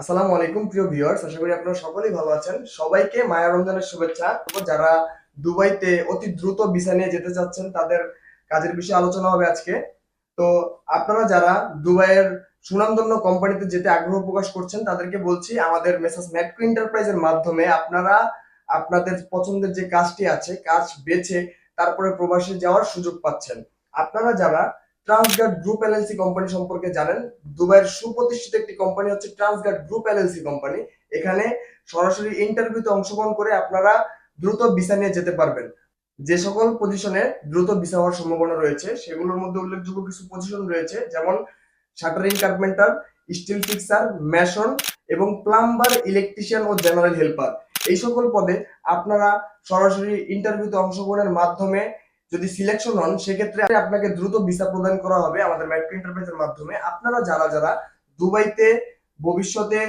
আসসালামু আলাইকুম, প্রিয় ভিউয়ার্স আশা করি আপনারা সকলেই ভালো আছেন। সবাইকে মায়া রমজানের শুভেচ্ছা। যারা দুবাইতে অতি দ্রুত ভিসা নিয়ে যেতে চাচ্ছেন, তাদের কাজের বিষয়ে আলোচনা হবে আজকে। তো আপনারা যারা দুবাইয়ের সুনামধন্য কোম্পানিতে যেতে আগ্রহ প্রকাশ করছেন, তাদেরকে বলছি, আমাদের মেসাস ম্যাটকো এন্টারপ্রাইজের মাধ্যমে আপনারা আপনাদের পছন্দের যে কাজটি আছে, কাজ বেছে তারপরে প্রবাসে যাওয়ার সুযোগ পাচ্ছেন। আপনারা যারা ট্রান্সগার্ড গ্রুপ এলএলসি কোম্পানি সম্পর্কে জানেন। দুবাইয়ের সুপ্রতিষ্ঠিত একটি কোম্পানি হচ্ছে ট্রান্সগার্ড গ্রুপ এলএলসি কোম্পানি এখানে সরাসরি ইন্টারভিউতে অংশগ্রহণ করে আপনারা দ্রুত ভিসা নিয়ে যেতে পারবেন। যে সকল পজিশনে দ্রুত ভিসা হওয়ার সম্ভাবনা রয়েছে, সেগুলোর মধ্যে উল্লেখযোগ্য কিছু পজিশন রয়েছে, যেমন shuttering carpenter steel fixer mason এবং প্লাম্বার ইলেকট্রিশিয়ান ও জেনারেল হেল্পার এই সকল পদে আপনারা সরাসরি ইন্টারভিউতে অংশগ্রহণের মাধ্যমে যদি সিলেকশন হন, সেক্ষেত্রে আপনাকে দ্রুত ভিসা প্রদান করা হবে আমাদের মাইক্রো এন্টারপ্রাইজের মাধ্যমে। আপনারা যারা যারা দুবাইতে ভবিষ্যতে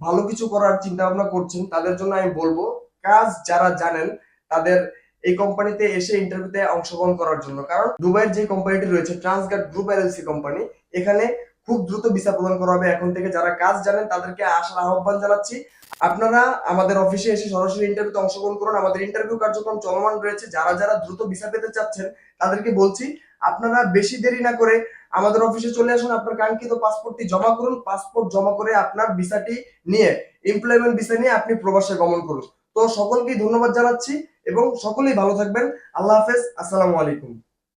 ভালো কিছু করার চিন্তা ভাবনা করছেন, তাদের জন্য আমি বলব, কাজ যারা জানেন, তাদের এই কোম্পানিতে এসে ইন্টারভিউতে অংশগ্রহণ করার জন্য। কারণ দুবাইয়ের যে কোম্পানিটি রয়েছে ট্রান্সগার্ড গ্রুপ এলএলসি কোম্পানি, এখানে খুব দ্রুত ভিসা প্রদান করা হবে। এখন থেকে যারা কাজ জানেন, তাদেরকে আসার আহ্বান জানাচ্ছি। আপনারা আমাদের অফিসে এসে সরাসরি ইন্টারভিউতে অংশগ্রহণ করুন। আমাদের ইন্টারভিউ কার্যক্রম চলমান রয়েছে। যারা যারা দ্রুত ভিসা পেতে চাচ্ছেন, তাদেরকে বলছি, আপনারা বেশি দেরি না করে আমাদের অফিসে চলে আসুন। আপনার কাঙ্ক্ষিত পাসপোর্টটি জমা করুন। পাসপোর্ট জমা করে আপনার ভিসাটি নিয়ে এমপ্লয়মেন্ট ভিসা নিয়ে আপনি প্রবাসে গমন করুন। তো সকলকেই ধন্যবাদ জানাচ্ছি এবং সকলেই ভালো থাকবেন। আল্লাহ হাফেজ। আসসালামু আলাইকুম।